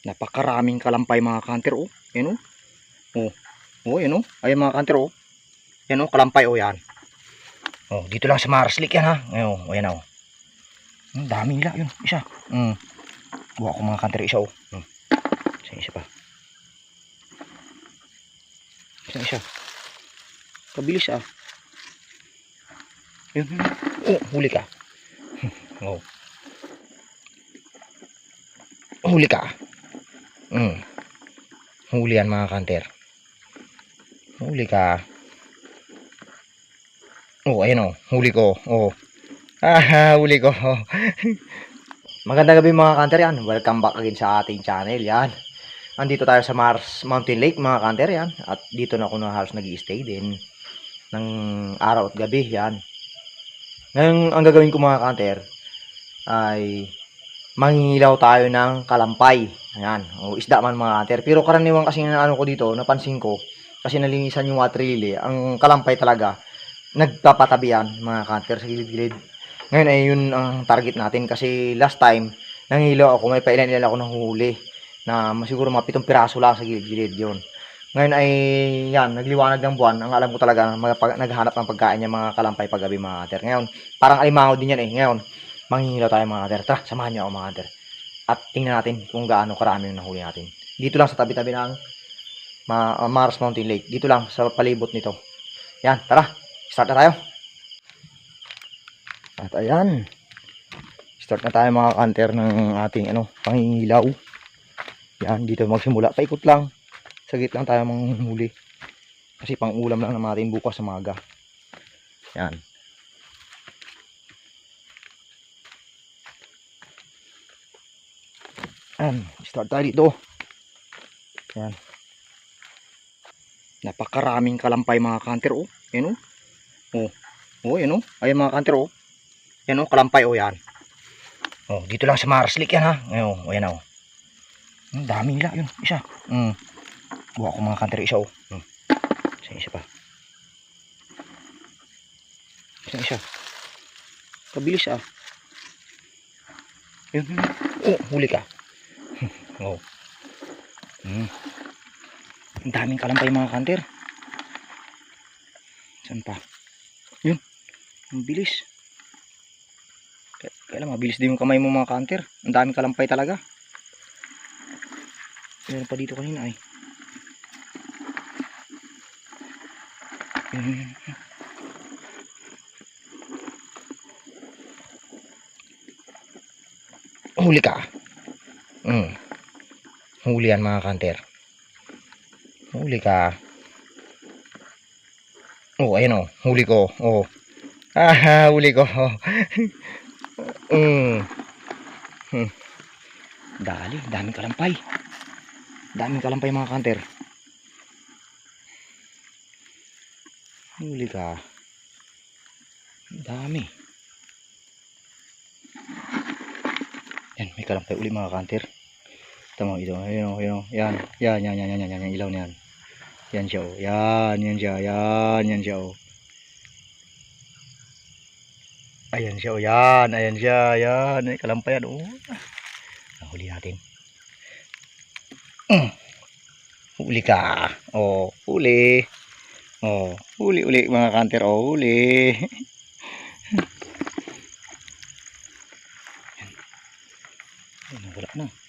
Napakaraming kalampay mga kanter oh. Yan oh. Oh. Oh, yan oh. Ayan mga kanter oh. Yan oh, kalampay oh yan. Oh, dito lang sa Marslik yan ha. Ngayon, oh, ayan oh. Ang dami nila yun, isa. Mm. Buha ko mga kanter isa oh. Mm. Isa, isa pa. Isa, isa. Kabilis ah. Yun, yun. Oh, huli ka. oh. Huli ka. Mm. Huli yan mga kanter. Huli ka. Oh, ayun oh. Huli ko. Oh. Ah, huli ko. Magandang gabi mga kanter yan. Welcome back again sa ating channel yan. Andito tayo sa Mars Mountain Lake mga kanter yan. At dito na ako na halos nag stay din. Ng araw at gabi yan. Ngayon, ang gagawin ko mga kanter ay mangingilaw tayo ng kalampay. Ayan, o isda man mga kanter. Pero karaniwan kasi na ano ko dito, napansin ko, kasi nalinisan yung water lily, ang kalampay talaga, nagpapatabihan mga kanter sa gilid-gilid. Ngayon ay yun ang target natin kasi last time, nangilaw ako, may pailan-ilan ako ng huli na siguro mga pitong piraso lang sa gilid-gilid yun. Ngayon ay yan, nagliwanag ng buwan. Ang alam ko talaga, magpag, naghanap ng pagkain niya mga kalampay paggabi mga kanter. Ngayon, parang alimango din yan eh. Ngayon, manghihilaw tayo mga kanter. Tara, samahan niyo ako mga kanter. At tingnan natin kung gaano karami yung nahuli natin. Dito lang sa tabi-tabi ng uh, Mars Mountain Lake. Dito lang sa palibot nito. Yan, tara. Start na tayo. At ayan. Start na tayo mga kanter ng ating ano, pangingilaw. Yan, dito magsimula. Paikot lang. Sagit lang tayo manghuli. Kasi pang ulam lang naman natin bukas sa maga. Yan. Yan, start tayo dito. Yan. Napakaraming kalampay mga kanter oh. Yan oh. Oh. Oh, yan oh. Ayan mga kanter oh. Yan oh, kalampay oh yan. Oh, dito lang sa Marslik yan ha. Ngayon, oh, ayan oh. Ang dami nila yun, isa. Mm. Buha ko mga kanter isa oh. Mm. Isa, isa pa. Isa, isa. Kabilis ah. Yun, yun. Oh, huli ka. Oh. Mm. Ang daming kalampay mga kanter. Saan pa? Yun. Ang bilis. Kaya, mabilis din yung kamay mo mga kanter. Ang daming kalampay talaga. Meron pa dito kanina ay. Yun, yun. Huli ka. Mm. Huli yan mga kanter. Huli ka. Oh, ayun oh. Huli ko. Oh. Ah, huli ko. mm. Hmm. Dali, daming kalampay. Daming kalampay mga kanter. Huli ka. Dami. Yan, may kalampay uli mga kanter. Tama ito. Ayun, oh, ayun, oh. yan. Yan, yan, yan, yan, yan, yan, yung ilaw na yan. Siya, oh. Yan, yan siya, yan, yan siya, oh. Ayan siya, oh. Yan, ayan siya, yan. Ay, kalampay yan, oh. Nahuli natin. Mm. Huli ka. Oh, huli. Oh, huli uli mga kanter. Oh, huli. Yan, wala na.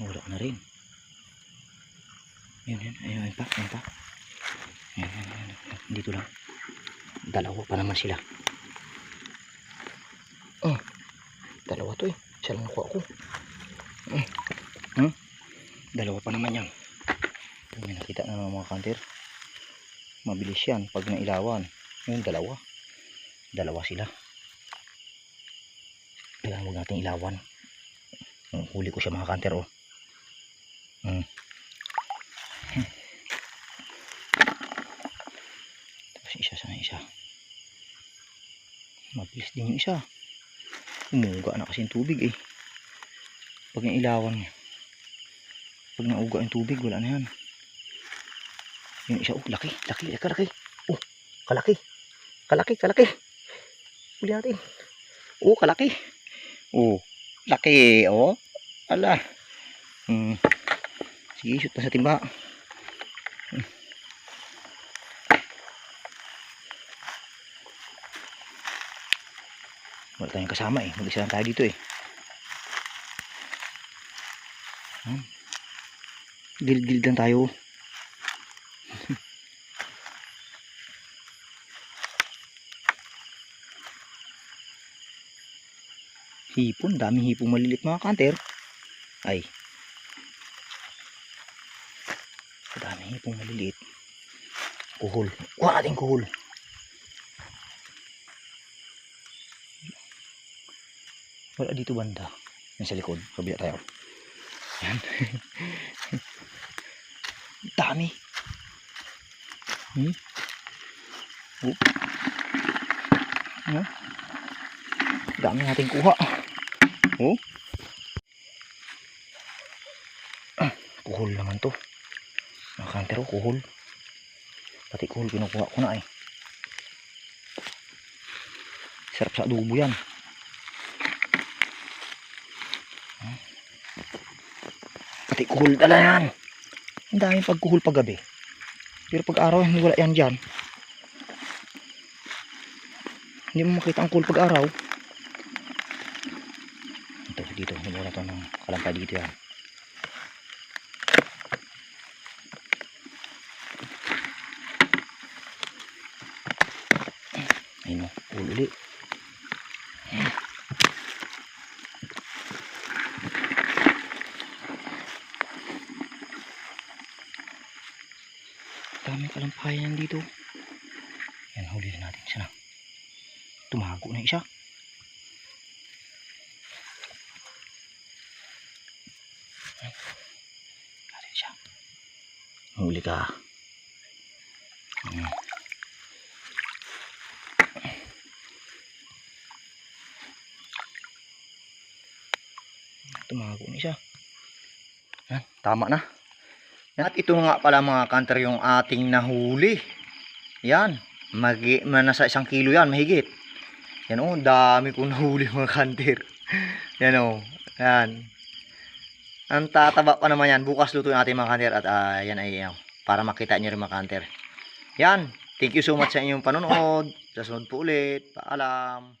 Wala na rin. Yan, yan. Ayun, ayun pa, ayun pa. Yan, yan, yan, yan. Dito lang. Dalawa pa naman sila. Oh, dalawa to eh. Isa lang nakuha ko. Hmm. Hmm? Dalawa pa naman yan. May nakita na mga kanter. Mabilis yan pag nailawan. Yung dalawa. Dalawa sila. Kailangan huwag natin ilawan. Huli ko siya mga kanter oh. Hmm. Tapos isa sa isa. Mabilis din yung isa. Umuga na kasi yung tubig eh. Pag yung ilawan niya. Pag nauga yung tubig, wala na yan. Yung isa, oh, laki, laki, laki, laki. Oh, kalaki. Kalaki, kalaki. Huli natin. Oh, kalaki. Oh, laki, oh. Ala. Hmm. Sige, shoot na sa timba. Wala tayong kasama eh. Mag-isa lang tayo dito eh. Hmm. Gilid-gilid lang tayo. hipon, daming hipong malilit mga kanter. Ay. Daming hipong maliliit. Kuhol. Kuha natin kuhol. Wala dito banda. Yan sa likod. Kabila tayo. Yan. Dami. Hmm? Oh. Ano? Dami natin kuha. Oh. Ah, kuhol naman to. Mga kantero, kuhol. Pati kuhol kinukuha ko na eh. Sarap sa adobo yan. Hmm. Pati kuhol dala yan. Ang daming pagkuhol pag gabi. Pero pag araw, hindi wala yan dyan. Hindi mo makita ang kuhol pag araw. Ito, dito. Mula to ng kalampay dito yan. Ayun o, kuhol uli. Dami kalampayan dito. Yan, huli na natin siya na. Tumago na isa. Natin siya. Huli ka. Hmm. Tumago na siya. Yan, tama na. At ito nga pala mga kanter yung ating nahuli. Yan. Magi, ma- nasa isang kilo yan, mahigit. Yan o, dami kong nahuli mga kanter. yan o, yan. Ang tataba pa naman yan. Bukas luto natin mga kanter at ah, yan ay ah, para makita nyo rin mga kanter. Yan. Thank you so much sa inyong panonood. Sa sunod po ulit. Paalam.